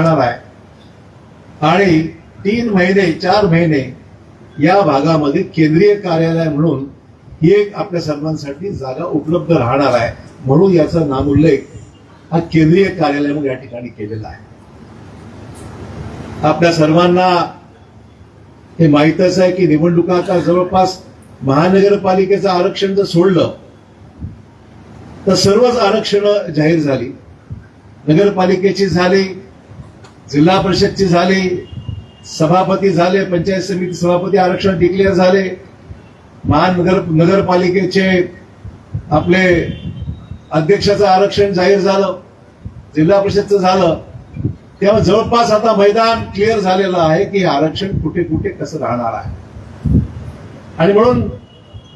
राहणार आहे. आणि तीन महिने चार महिने या भागामध्ये केंद्रीय कार्यालय म्हणून ही एक आपल्या सर्वांसाठी जागा उपलब्ध राहणार आहे. म्हणून याचा नामोल्लेख हा केंद्रीय कार्यालय म्हणून या ठिकाणी केलेला आहे. आपल्या सर्वांना हे माहीतच आहे की निवडणुका आता जवळपास महानगरपालिकेचं आरक्षण जर सोडलं तर सर्वच आरक्षण जाहीर झाली. नगरपालिकेची झाली जिल्हा परिषदची झाली सभापती झाले पंचायत समिती सभापती आरक्षण डिक्लेअर झाले. महानगर नगरपालिकेचे आपले अध्यक्षाचं आरक्षण जाहीर झालं जिल्हा परिषदचं झालं. तेव्हा जवळपास आता मैदान क्लिअर झालेलं आहे की हे आरक्षण कुठे कुठे कसं राहणार आहे. आणि म्हणून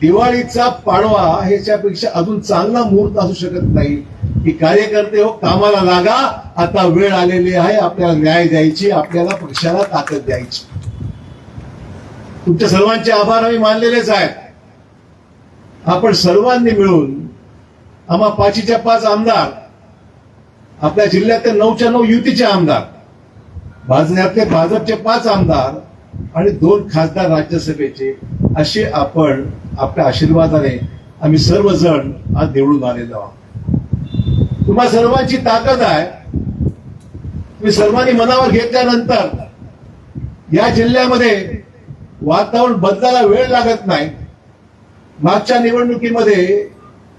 दिवाळीचा पाडवा ह्याच्यापेक्षा अजून चांगला मुहूर्त असू शकत नाही. की कार्यकर्ते हो कामाला लागा. आता वेळ आलेली आहे आपल्याला न्याय द्यायची आपल्याला पक्षाला ताकद द्यायची. तुमच्या सर्वांचे आभार आम्ही मानलेलेच आहेत. आपण सर्वांनी मिळून आम्हा पाचीच्या पाच आमदार आपल्या जिल्ह्यातले नऊच्या नऊ युतीचे आमदार भाजण्यातले भाजपचे पाच आमदार आणि दोन खासदार राज्यसभेचे असे आपण आपल्या आशीर्वादाने आम्ही सर्वजण आज निवडून आलेलो आहोत. तुम्हा सर्वांची ताकद आहे. तुम्ही सर्वांनी मनावर घेतल्यानंतर या जिल्ह्यामध्ये वातावरण बदलायला वेळ लागत नाही. मागच्या निवडणुकीमध्ये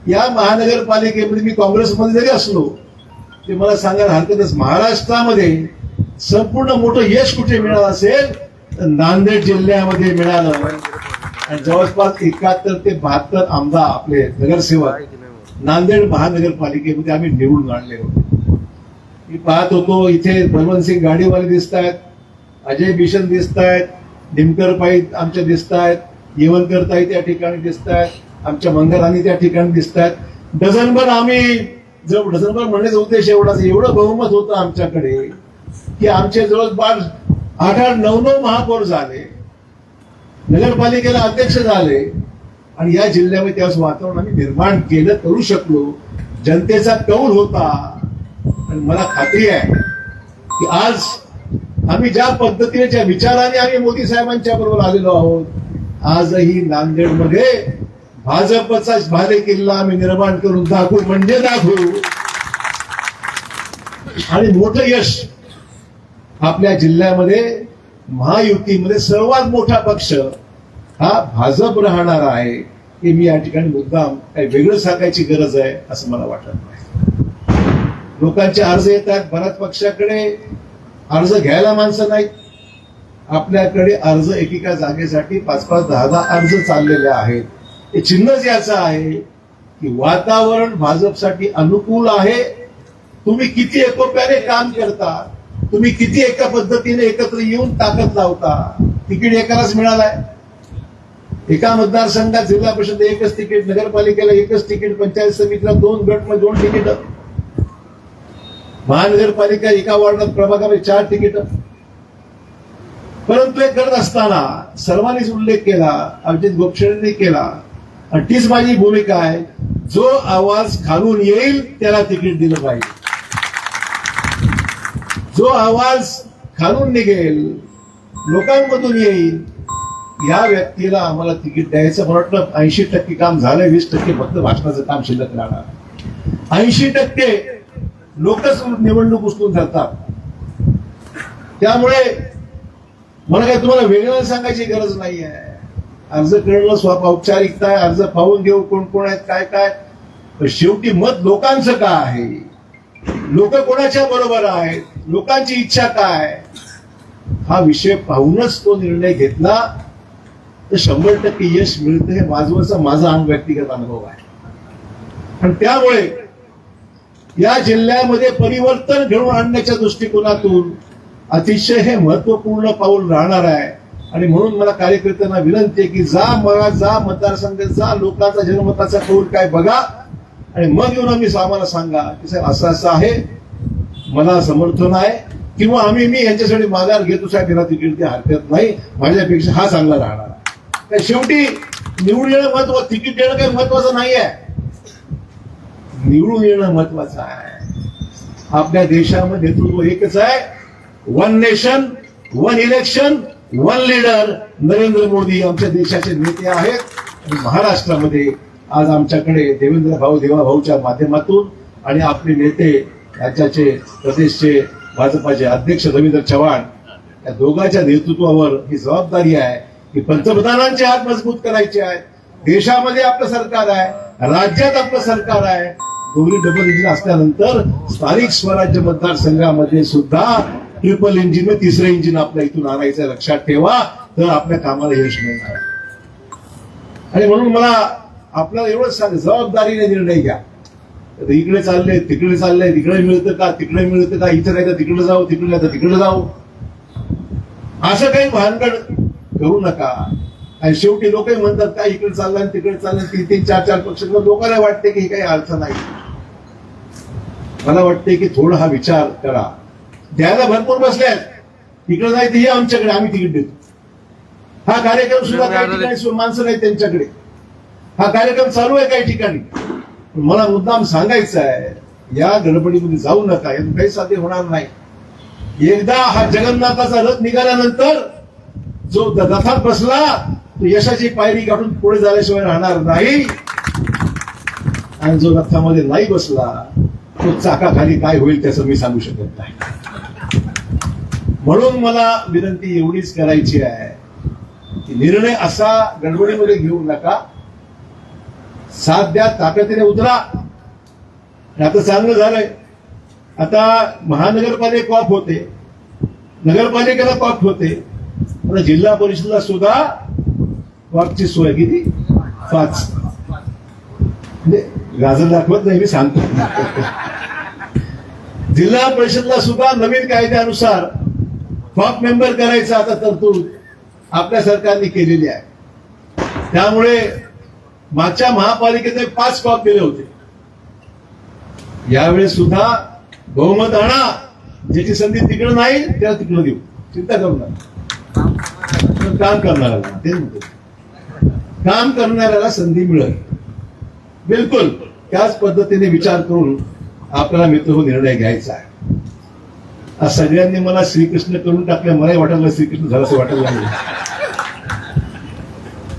या महानगरपालिकेमध्ये मी काँग्रेसमध्ये जरी असलो ते मला सांगायला हरकतच महाराष्ट्रामध्ये संपूर्ण मोठं यश कुठे मिळालं असेल तर नांदेड जिल्ह्यामध्ये मिळालं. आणि जवळपास एकाहत्तर ते बहात्तर आमदार आपले नगरसेवक नांदेड महानगरपालिकेमध्ये आम्ही निवडून आणले होते. मी पाहत होतो इथे बलवंतसिंग गाडीवाले दिसत आहेत अजय भीषण दिसत आहेत निमकर पाई आमच्या दिसत आहेत येवनकर ताई त्या ठिकाणी दिसत आहेत आमच्या मंगलानी त्या ठिकाणी दिसत आहेत डझनभर आम्ही जर डझनभर म्हणण्याचा उद्देश एवढाच एवढं बहुमत होतं आमच्याकडे की आमचे जवळपास आठ आठ नऊ नऊ महापौर झाले नगरपालिकेला अध्यक्ष झाले आणि या जिल्ह्यामध्ये त्याच वातावरण आम्ही निर्माण केलं करू शकलो. जनतेचा कौल होता. आणि मला खात्री आहे की आज आम्ही ज्या पद्धतीने ज्या विचाराने आम्ही मोदी साहेबांच्या बरोबर आलेलो आहोत आजही नांदेडमध्ये भाजपचा भाले किल्ला आम्ही निर्माण करून दाखवू म्हणजे दाखवू. आणि मोठं यश आपल्या जिल्ह्यामध्ये महायुतीमध्ये सर्वात मोठा पक्ष हा भाजप राहणार आहे हे मी या ठिकाणी मुद्दाम काही वेगळं सांगायची गरज आहे असं मला वाटत नाही. लोकांचे अर्ज येतात भरत बऱ्याच पक्षाकडे अर्ज घ्यायला माणसं नाहीत. आपल्याकडे अर्ज एकेका जागेसाठी पाच पाच दहा दहा अर्ज चाललेले आहेत. हे चिन्हच याचं आहे की वातावरण भाजपसाठी अनुकूल आहे. तुम्ही किती एकोप्याने काम करता तुम्ही किती एका पद्धतीने एकत्र येऊन ताकद लावता तिकीट एकालाच मिळालाय. एका मतदारसंघात जिल्हा परिषद एकच तिकीट नगरपालिकेला एकच तिकीट पंचायत समितीला दोन गटमध्ये दोन तिकीट. महानगरपालिका एका वॉर्डात प्रभागामध्ये चार तिकीट. परंतु हे करत असताना सर्वांनीच उल्लेख केला अभिजित गोपछेडींनी केला आणि तीच माझी भूमिका आहे. जो आवाज खालून येईल त्याला तिकीट दिलं पाहिजे. जो आवाज खालून निघेल लोकांमधून येईल या व्यक्तीला आम्हाला तिकीट द्यायचं मला वाटलं ऐंशी टक्के काम झालंय वीस टक्के फक्त भाषणाचं काम शिल्लक राहणार. ऐंशी टक्के लोकच निवडणूक उचलून धरतात. त्यामुळे मला काही तुम्हाला वेगळं सांगायची गरज नाही आहे अर्ज करणं स्वतः औपचारिकता आहे. अर्ज पाहून घेऊ कोण कोण आहेत काय काय. शेवटी मत लोकांचं काय आहे? लोक कोणाच्या बरोबर आहेत? लोकांची इच्छा काय हा विषय पाहूनच तो निर्णय घेतला. तर शंभर टक्के यश मिळतं हे माझवरचा माझा अनु- व्यक्तिगत अनुभव आहे. आणि त्यामुळे या जिल्ह्यामध्ये परिवर्तन घडवून आणण्याच्या दृष्टिकोनातून अतिशय हे महत्त्वपूर्ण पाऊल राहणार आहे. आणि म्हणून मला कार्यकर्त्यांना विनंती आहे की जा मला जा मतदारसंघ जा लोकांचा जनमताचा कौल काय बघा. आणि मग येऊन आम्ही आम्हाला सांगा. की साहेब असं असं आहे. मला समर्थन आहे. किंवा आम्ही मी यांच्यासाठी माघार घेतो साहेब तिकीट ते हरकत नाही. माझ्यापेक्षा हा चांगला राहणार आहे. तर शेवटी निवडून येणं महत्त्व तिकीट देणं काही महत्वाचं नाही आहे निवडून येणं महत्वाचं आहे. आपल्या देशामध्ये नेतृत्व एकच आहे. One nation one election one leader Narendra Modi आमच्या देशाचे नेते आहेत. आणि महाराष्ट्रामध्ये आज आमच्याकडे देवेंद्र भाऊ देवा भाऊच्या माध्यमातून आणि आपले नेते राज्याचे प्रदेशचे भाजपाचे अध्यक्ष रवींद्र चव्हाण या दोघांच्या नेतृत्वावर ही जबाबदारी आहे. की पंतप्रधानांचे हात मजबूत करायचे आहे. देशामध्ये आपलं सरकार आहे. राज्यात आपलं सरकार आहे. दोन्ही डबल इंजिन असल्यानंतर स्थानिक स्वराज्य मतदारसंघामध्ये सुद्धा ट्रिपल इंजिन व तिसरं इंजिन आपल्या इथून आणायचं लक्षात ठेवा. तर आपल्या कामाला यश मिळणार आणि म्हणून मला आपल्याला एवढंच सांग जबाबदारीने निर्णय घ्या. आता इकडे चालले तिकडे चालले तिकडे मिळतं का तिकडे मिळतं का इथं नाही तर तिकडे जाऊ तिकडे नाही तर तिकडे जाऊ. असं काही भानगड करू नका. आणि शेवटी लोकही म्हणतात काय इकडे चाललं तिकडे चाललं तीन तीन चार चार पक्ष लोकांना वाटते की हे काही अर्थ नाही. मला वाटते की थोडा हा विचार करा. द्यायला भरपूर बसल्यात तिकडे नाही हे आमच्याकडे आम्ही तिकीट देतो. हा कार्यक्रम सुद्धा काही ठिकाणी माणसं नाही त्यांच्याकडे. हा कार्यक्रम चालू आहे काही ठिकाणी. मला मुद्दाम सांगायचं आहे या गडबडीमध्ये जाऊ नका यातून काही साध्य होणार नाही. एकदा हा जगन्नाथाचा रथ निघाल्यानंतर जो रथात बसला तो यशाची पायरी गाठून पुढे झाल्याशिवाय राहणार नाही. आणि जो रथामध्ये नाही बसला तो चाकाखाली काय होईल त्याचं मी सांगू शकत नाही. म्हणून मला विनंती एवढीच करायची आहे की निर्णय असा गडबडीमध्ये घेऊ नका. साथ द्या ताकदीने उतरा. आता चांगलं झालंय. आता महानगरपालिका कॉप होते. नगरपालिकेला कॉप होते. आता जिल्हा परिषदला सुद्धा वाघची सोय किती पाच. म्हणजे गाजर दाखवत नाही मी सांगतो. जिल्हा परिषदला सुद्धा नवीन कायद्यानुसार फॉप मेंबर करायचा आता तरतूद आपल्या सरकारने केलेली आहे. त्यामुळे मागच्या महापालिकेचे पाच कॉप केले होते. यावेळेस सुद्धा बहुमत आणा ज्याची संधी तिकडं नाही त्याला तिकडं देऊ. चिंता करू नका. काम करणाऱ्याला ते म्हणतो. काम करणाऱ्याला संधी मिळेल. बिलकुल. त्याच पद्धतीने विचार करून आपल्याला मित्र हो निर्णय घ्यायचा आहे. आज सगळ्यांनी मला श्रीकृष्ण करून टाकल्या मलाही वाटायला श्रीकृष्ण झालं असं वाटायला लागलं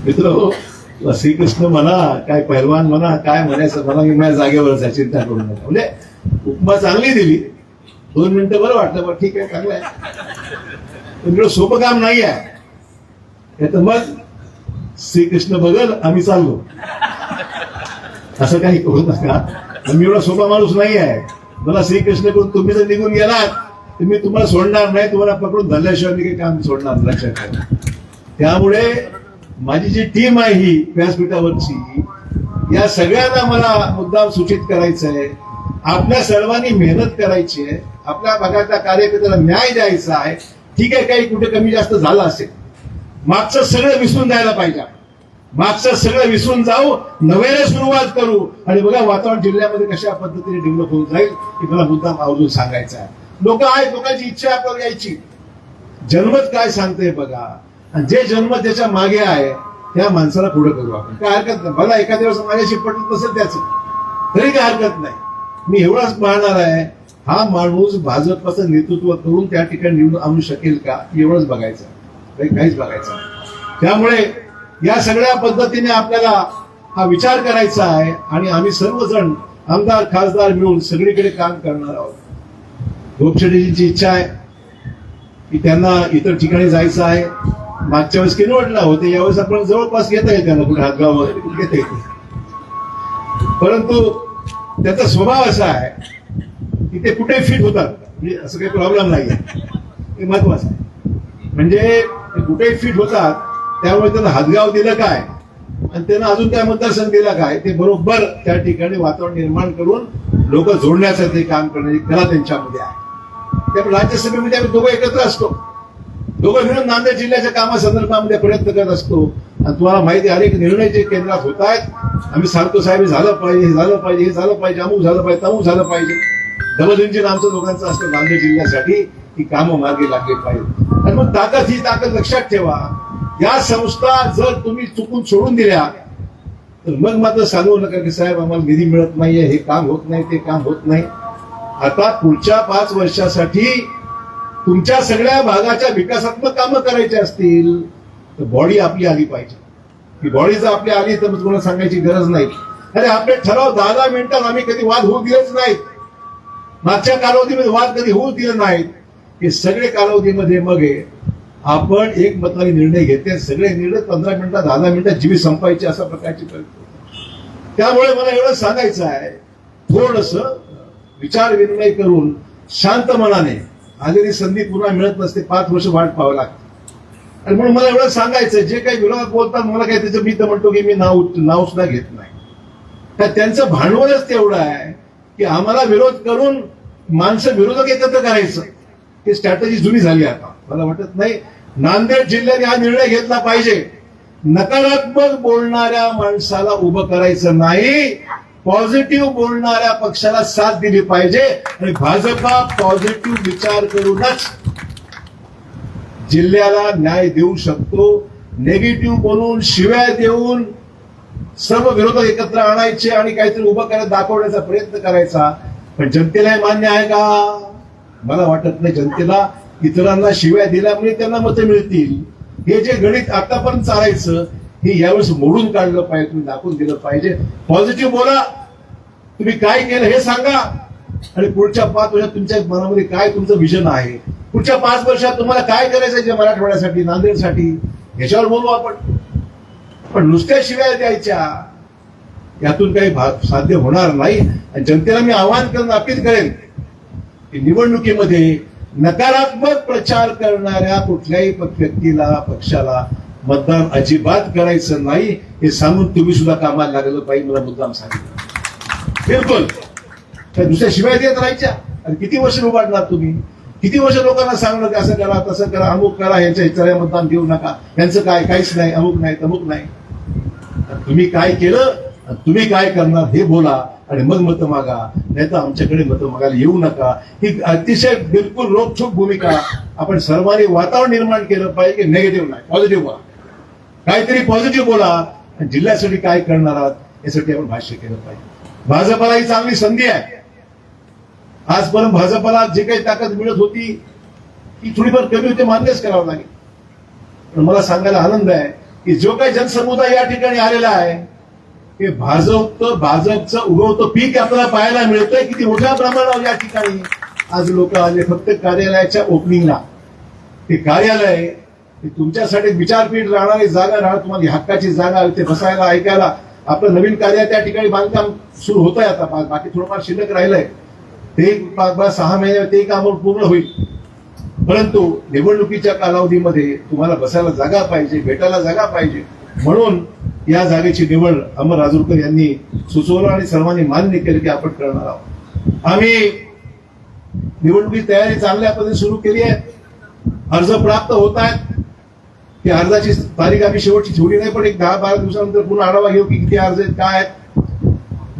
मित्र हो श्रीकृष्ण म्हणा काय पैलवान म्हणा काय म्हणायचं म्हणा मी माझ्या जागेवरच आहे चिंता करू नका. म्हणजे उपमा चांगली दिली. दोन मिनिटं बरं वाटलं बरं ठीक आहे चांगलं आहे. पण सोपं काम नाही आहे. तर मग श्रीकृष्ण बघल आम्ही चाललो. असं काही करू नका. मी एवढा सोपा माणूस नाही आहे. मला श्रीकृष्ण करून तुम्ही जर निघून गेलात तर मी तुम्हाला सोडणार नाही. तुम्हाला पकडून धरल्याशिवाय मी काही काम सोडणार लक्षात ठेवा. त्यामुळे माझी जी टीम आहे ही व्यासपीठावरची या सगळ्यांना मला मुद्दाम सूचित करायचं आहे. आपल्या सर्वांनी मेहनत करायची आहे. आपल्या भागातल्या कार्यकर्त्याला न्याय द्यायचा आहे. ठीक आहे काही कुठे कमी जास्त झाला असेल. मागचं सगळं विसरून जायला पाहिजे मागचं सगळं विसरून जाऊ नव्याने सुरुवात करू. आणि बघा वातावरण जिल्ह्यामध्ये कशा पद्धतीने डेव्हलप होऊन जाईल हे मला मुद्दाम आवर्जून सांगायचं आहे. लोक आहेत लोकांची इच्छा आपल्याला यायची. जन्मत काय सांगते बघा. आणि जे जन्म त्याच्यामागे आहे त्या माणसाला पुढे करू आपण. काय हरकत नाही. मला एखाद्या वेळेस माझ्याशी पटत नसेल त्याच. तरी काय हरकत नाही. मी एवढाच पाहणार आहे. हा माणूस भाजपचं नेतृत्व करून त्या ठिकाणी निवडून आणू शकेल का? एवढंच बघायचं काहीच बघायचं त्यामुळे या सगळ्या पद्धतीने आपल्याला हा विचार करायचा आहे आणि आम्ही सर्वजण आमदार खासदार मिळून सगळीकडे काम करणार आहोत. लोकशेटीची इच्छा आहे की त्यांना इतर ठिकाणी जायचं आहे. मागच्या वेळेस किनवटला होते यावेळेस आपण जवळपास घेता येईल त्यांना कुठे हातगाव वगैरे घेता येते परंतु त्याचा स्वभाव असा आहे की ते कुठे फिट होतात? म्हणजे असं काही प्रॉब्लेम नाही हे महत्वाचं आहे. म्हणजे ते कुठेही फिट होतात त्यामुळे त्यांना हातगाव दिलं काय? आणि त्यांना अजून काय मतदारसंघ दिला काय? ते बरोबर त्या ठिकाणी वातावरण निर्माण करून लोक जोडण्याचं ते काम करण्याची कला त्यांच्यामध्ये आहे. त्यामुळे राज्यसभेमध्ये आम्ही दोघं एकत्र असतो. दोघं मिळून नांदेड जिल्ह्याच्या कामासंदर्भामध्ये प्रयत्न करत असतो. आणि तुम्हाला माहिती अनेक निर्णय जे केंद्रात होत आहेत आम्ही सांगतो साहेब हे झालं पाहिजे हे झालं पाहिजे हे झालं पाहिजे अमुक झालं पाहिजे तमुक झालं पाहिजे. डबल इंजिन आमचं दोघांचं असतं नांदेड जिल्ह्यासाठी. ही कामं मागे लागली पाहिजे आणि मग ताकद ही ताकद लक्षात ठेवा. या संस्था जर तुम्ही चुकून सोडून दिल्या तर मग मात्र सांगू नका की साहेब आम्हाला निधी मिळत नाहीये हे काम होत नाही ते काम होत नाही. आता पुढच्या पाच वर्षासाठी तुमच्या सगळ्या भागाच्या विकासात्मक कामं करायची असतील तर बॉडी आपली आली पाहिजे. ती बॉडी जर आपली आली तर मग तुम्हाला सांगायची गरज नाही. अरे आपले ठराव दहा दहा मिनिटात आम्ही कधी वाद होऊ दिलेच नाहीत. मागच्या कालावधीमध्ये वाद कधी होऊ दिले नाहीत. हे सगळे कालावधीमध्ये मग हे आपण एक मताने निर्णय घेते सगळे निर्णय पंधरा मिनिटात दहा दहा मिनिटात जीवी संपायचे अशा प्रकारची त्यामुळे मला एवढं सांगायचं आहे थोडस विचार विनिमय करून शांत मनाने आलेली संधी पुन्हा मिळत नसते पाच वर्ष वाट पाहावं लागते. आणि म्हणून मला एवढं सांगायचं जे काही विरोधात बोलतात मला काही त्याचं मी तर म्हणतो की मी नाव नाव सुद्धा घेत नाही. तर त्यांचं भांडवलच तेवढं आहे की आम्हाला विरोध करून माणसं विरोधक एकत्र करायचं. ती स्ट्रॅटजी जुनी झाली आता. मला वाटत नाही. नांदेड जिल्ह्याने हा निर्णय घेतला पाहिजे. नकारात्मक बोलणाऱ्या माणसाला उभं करायचं नाही. पॉझिटिव्ह बोलणाऱ्या पक्षाला साथ दिली पाहिजे. आणि भाजपा पॉझिटिव्ह विचार करूनच जिल्ह्याला न्याय देऊ शकतो. नेगेटिव्ह बोलून शिव्या देऊन सर्व विरोधक एकत्र आणायचे आणि काहीतरी उभं करत दाखवण्याचा प्रयत्न करायचा. पण जनतेला हे मान्य आहे का? मला वाटत नाही जनतेला इतरांना शिव्या दिल्यामुळे त्यांना मतं मिळतील. हे जे गणित आतापर्यंत चालायचं हे यावेळेस मोडून काढलं पाहिजे तुम्ही दाखवून दिलं पाहिजे. पॉझिटिव्ह बोला. तुम्ही काय केलं हे सांगा. आणि पुढच्या पाच वर्षात तुमच्या मनामध्ये काय तुमचं विजन आहे? पुढच्या पाच वर्षात तुम्हाला काय करायचं आहे मराठवाड्यासाठी नांदेडसाठी? ह्याच्यावर बोलू आपण. पण नुसत्या शिव्या द्यायच्या. यातून काही साध्य होणार नाही. आणि जनतेला मी आवाहन करून अपील करेन. की निवडणुकीमध्ये नकारात्मक प्रचार करणाऱ्या कुठल्याही प- व्यक्तीला पक्षाला मतदान अजिबात करायचं नाही हे सांगून तुम्ही सुद्धा कामाला लागलं पाहिजे मला मुद्दाम सांगितलं. बिलकुल. त्या दुसऱ्या शिवाय देत राहायच्या. आणि किती वर्ष उभारणार तुम्ही? किती वर्ष लोकांना सांगणं की असं करा तसं करा अमुक करा यांच्या इतर मतदान घेऊ नका. यांचं काय काहीच नाही अमुक नाही तमुक नाही. तुम्ही काय केलं? तुम्ही काय करणार हे बोला आणि मग मत मागा. नाही तर आमच्याकडे मत मागायला येऊ नका. ही अतिशय बिलकुल रोखोक भूमिका आपण सर्वांनी वातावरण निर्माण केलं पाहिजे की निगेटिव्ह नाही. पॉझिटिव्ह बोला. काहीतरी पॉझिटिव्ह बोला. जिल्ह्यासाठी काय करणार आहात यासाठी आपण भाष्य केलं पाहिजे. भाजपाला ही चांगली संधी आहे. आजपर्यंत भाजपाला जे काही ताकद मिळत होती ती थोडीफार कमी होते मान्यच करावं लागेल. पण मला सांगायला आनंद आहे की जो काही जनसमुदाय या ठिकाणी आलेला आहे हे भाजप भाजपचं उगवतं पीक आपल्याला पाहायला मिळतंय किती मोठ्या प्रमाणावर या ठिकाणी आज लोक आले. फक्त कार्यालयाच्या ओपनिंगला ते कार्यालय हे तुमच्यासाठी विचारपीठ राहणारी जागा राहणार तुम्हाला हक्काची जागा ते बसायला ऐकायला. आपलं नवीन कार्य त्या ठिकाणी बांधकाम सुरू होत आहे आता बाकी थोडंफार शिल्लक राहिलंय. ते पाच सहा महिने ते काम पूर्ण होईल. परंतु निवडणुकीच्या कालावधीमध्ये तुम्हाला बसायला जागा पाहिजे भेटायला जागा पाहिजे. म्हणून या जागेची निवड अमर राजूरकर यांनी सुचवलं आणि सर्वांनी मान्य केलं की आपण करणार आहोत. आम्ही निवडणुकीची तयारी चांगल्या पद्धतीने सुरू केली आहे. अर्ज प्राप्त होत आहेत. ती अर्जाची तारीख आम्ही शेवटची ठेवली नाही पण एक दहा बारा दिवसानंतर पुन्हा आढावा घेऊ की किती अर्ज आहेत काय आहेत.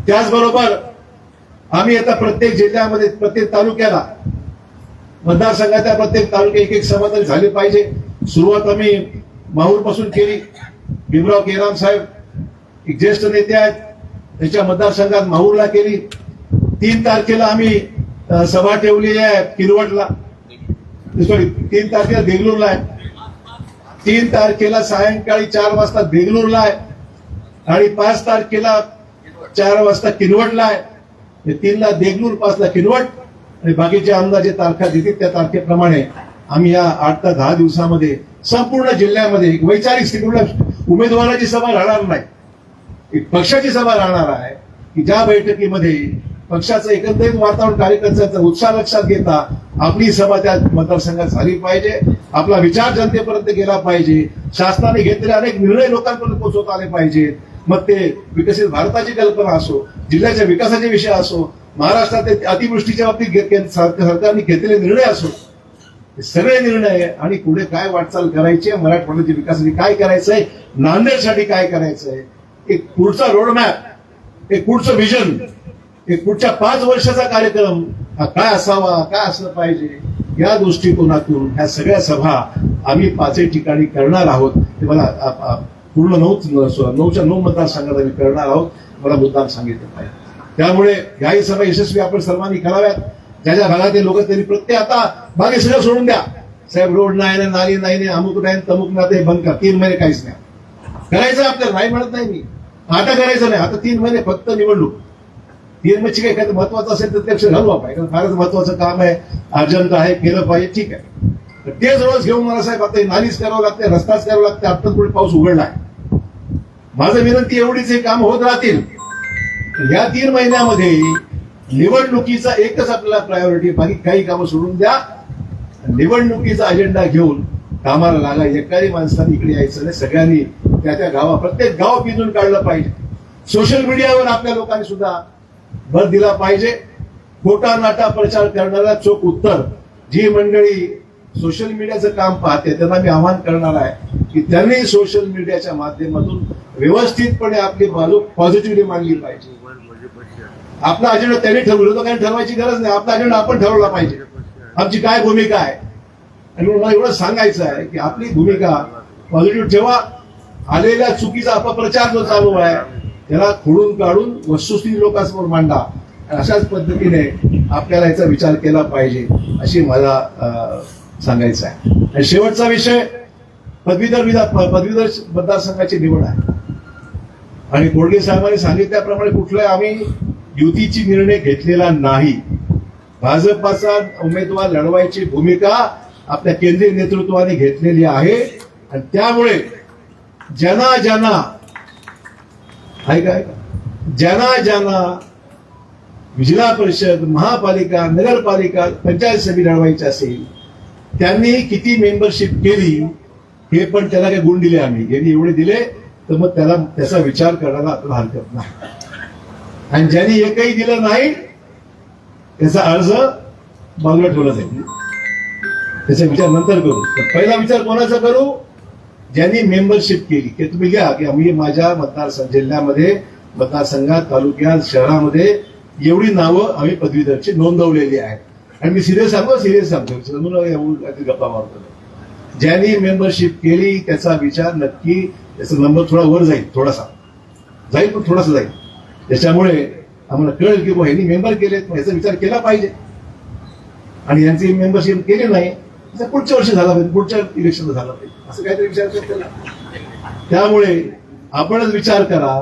त्याचबरोबर आम्ही आता प्रत्येक जिल्ह्यामध्ये प्रत्येक तालुक्याला मतदारसंघाच्या प्रत्येक तालुक्यात एक एक समाधान झाले पाहिजे. सुरुवात आम्ही माहूरपासून केली. भीमराव केराम साहेब एक ज्येष्ठ नेते आहेत. त्याच्या मतदारसंघात माहूरला केली. तीन तारखेला आम्ही सभा ठेवली आहे किरवटला. सॉरी तीन तारखेला देगलूरला आहे. तीन तारखेला सायंकाळी चार वाजता बेंगलोरला आहे. आणि पाच तारखेला चार वाजता किनवटला आहे. तीनला देगलूर पाचला किनवट आणि बाकीचे आमदार जे तारखा देतील त्या तारखेप्रमाणे आम्ही या आठ ते दहा दिवसामध्ये संपूर्ण जिल्ह्यामध्ये एक वैचारिक उमेदवाराची सभा राहणार नाही. एक पक्षाची सभा राहणार आहे की ज्या बैठकीमध्ये पक्षाचं एकंदरीत वातावरण कार्यकर्त्यांचा उत्साह लक्षात घेता आपली सभा त्या मतदारसंघात झाली पाहिजे. आपला विचार जनतेपर्यंत गेला पाहिजे. शासनाने घेतलेले अनेक निर्णय लोकांपर्यंत पोहोचवता आले पाहिजेत मग ते विकसित भारताची कल्पना असो जिल्ह्याच्या विकासाचे विषय असो महाराष्ट्रात अतिवृष्टीच्या बाबतीत सरकारने घेतलेले निर्णय असो सगळे निर्णय आणि पुढे काय वाटचाल करायची आहे मराठवाड्याच्या विकासासाठी काय करायचंय नांदेडसाठी काय करायचंय एक पुढचा रोडमॅप एक पुढचं व्हिजन एक पुढच्या पाच वर्षाचा कार्यक्रम हा काय असावा काय असलं पाहिजे या दृष्टिकोनातून ह्या सगळ्या सभा आम्ही पाचही ठिकाणी करणार आहोत. ते मला पूर्ण नऊ नऊच्या नऊ मतदारसंघात आम्ही करणार आहोत मला मुद्दाम सांगितलं पाहिजे. त्यामुळे याही सभा यशस्वी आपण सर्वांनी कराव्यात. ज्या ज्या भागातील लोक त्यांनी प्रत्येक आता बाकी सगळं सोडून द्या. साहेब रोड नाही ना नाली नाही नाही अमुक नाही तमुक ना ते बंद करा. तीन महिने काहीच नाही. करायचं आपल्याला नाही म्हणत नाही मी. आता करायचं नाही आता तीन महिने फक्त निवडणूक. तीन महिन्याची काही काय महत्वाचं असेल तर ते लक्ष घालू आपण. कारण फारच महत्वाचं काम आहे अर्जंट आहे केलं पाहिजे ठीक आहे. तर तेच रोज घेऊन मला साहेब आता नालीच करावं लागते रस्ताच करावं लागते आता पुढे पाऊस उघडलाय. माझं विनंती एवढीच हे काम होत राहतील. या तीन महिन्यामध्ये निवडणुकीचा एकच आपल्याला प्रायोरिटी बाकी काही कामं सोडून द्या. निवडणुकीचा अजेंडा घेऊन कामाला लागा. एकाही माणसाने इकडे यायचं नाही. सगळ्यांनी त्या त्या गावा प्रत्येक गाव पिंजून काढलं पाहिजे. सोशल मीडियावर आपल्या लोकांनी सुद्धा भर दिला पाहिजे. खोटा नाटा प्रचार करणारा चोख उत्तर जी मंडळी सोशल मीडियाचं काम पाहते त्यांना मी आवाहन करणार आहे की त्यांनी सोशल मीडियाच्या माध्यमातून व्यवस्थितपणे आपली बाजू पॉझिटिव्हली मांडली पाहिजे. आपला अजेंडा त्यांनी ठरवलं तर काही ठरवायची गरज नाही. आपला अजेंडा आपण ठरवला पाहिजे. आमची काय भूमिका आहे? आणि मला एवढं सांगायचं आहे की आपली भूमिका पॉझिटिव्ह ठेवा. आलेल्या चुकीचा अपप्रचार जो चालू आहे त्याला खोडून काढून वस्तुस्थिती लोकांसमोर मांडा. अशाच पद्धतीने आपल्याला याचा विचार केला पाहिजे अशी मला सांगायचं आहे. आणि शेवटचा विषय पदवीधर विधा पदवीधर मतदारसंघाची निवड आहे. आणि कोडगे साहेबांनी सांगितल्याप्रमाणे कुठलंही आम्ही युतीची निर्णय घेतलेला नाही. भाजपाचा उमेदवार लढवायची भूमिका आपल्या केंद्रीय नेतृत्वाने घेतलेली आहे. आणि त्यामुळे ज्यांना ज्यांना ऐका ऐका ज्यांना ज्यांना जिल्हा परिषद महापालिका नगरपालिका पंचायत समिती लढवायची असेल त्यांनी किती मेंबरशिप केली हे पण त्याला काही गुण दिले आम्ही. यांनी एवढे दिले तर मग त्याला त्याचा विचार करायला आपल्याला हरकत नाही. आणि ज्यांनी एकही दिलं नाही त्याचा अर्ज बाजूला ठेवला जाईल. त्याचा विचार नंतर करू. पण पहिला विचार कोणाचा करू? ज्यांनी मेंबरशिप केली. की तुम्ही घ्या की आम्ही माझ्या मतदारसंघ जिल्ह्यामध्ये मतदारसंघात तालुक्यात शहरामध्ये एवढी नावं आम्ही पदवीधरची नोंदवलेली आहेत. आणि मी सिरियस सांगतो सिरियस सांगतो. काहीतरी गप्पा मारतो. ज्यांनी मेंबरशिप केली त्याचा विचार नक्की त्याचा नंबर थोडा वर जाईल थोडासा. जाईल पण थोडासा जाईल. त्याच्यामुळे आम्हाला कळेल की बुवा यांनी मेंबर केलेत मग याचा विचार केला पाहिजे. आणि यांची मेंबरशिप केली नाही तर पुढच्या वर्षी झाला पाहिजे पुढच्या इलेक्शनला झाला पाहिजे. असं काहीतरी विचार करतो त्यामुळे आपणच विचार करा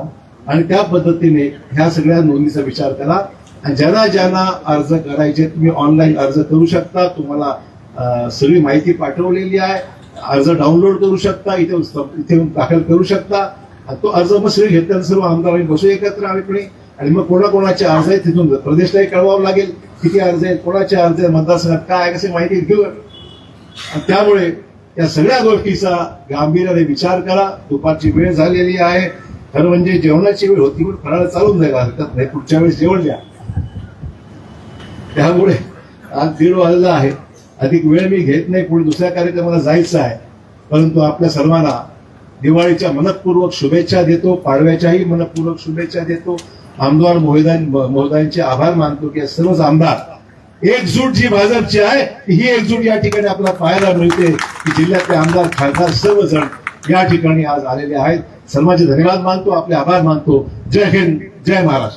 आणि त्या पद्धतीने ह्या सगळ्या नोंदीचा विचार करा. आणि ज्यांना ज्यांना अर्ज करायचे तुम्ही ऑनलाईन अर्ज करू शकता. तुम्हाला सगळी माहिती पाठवलेली आहे. अर्ज डाउनलोड करू शकता इथे इथे दाखल करू शकता. तो अर्ज मग सगळे घेतल्यानंतर सर्व आमदार बसू एकत्र आणखी आणि मग कोणाकोणाचे अर्ज आहेत तिथून? प्रदेशलाही कळवावं लागेल किती अर्ज आहेत कोणाचे अर्ज आहेत मतदारसंघात काय आहे, माहिती घेऊ. आणि त्यामुळे या सगळ्या गोष्टीचा गांभीर्याने विचार करा. दुपारची वेळ झालेली आहे. खरं म्हणजे जेवणाची वेळ होती पण फराळ चालून जाईल हरकत नाही पुढच्या वेळेस जेवण द्या. त्यामुळे आज दीड वाजला आहे. अधिक वेळ मी घेत नाही पुढे दुसऱ्या कार्यक्रमाला जायचं आहे. परंतु आपल्या सर्वांना दिवाळीच्या मनपूर्वक शुभेच्छा देतो पाडव्याच्याही मनपूर्वक शुभेच्छा देतो. आमदार महोदयांचे आभार मानतो की सर्वच आमदार एकजूट जी भाजपची आहे ही एकजूट या ठिकाणी आपल्याला पाहायला मिळते की जिल्ह्यातले आमदार खासदार सर्वजण या ठिकाणी आज आलेले आहेत. सर्वांचे धन्यवाद मानतो आपले आभार मानतो. जय हिंद जय महाराष्ट्र.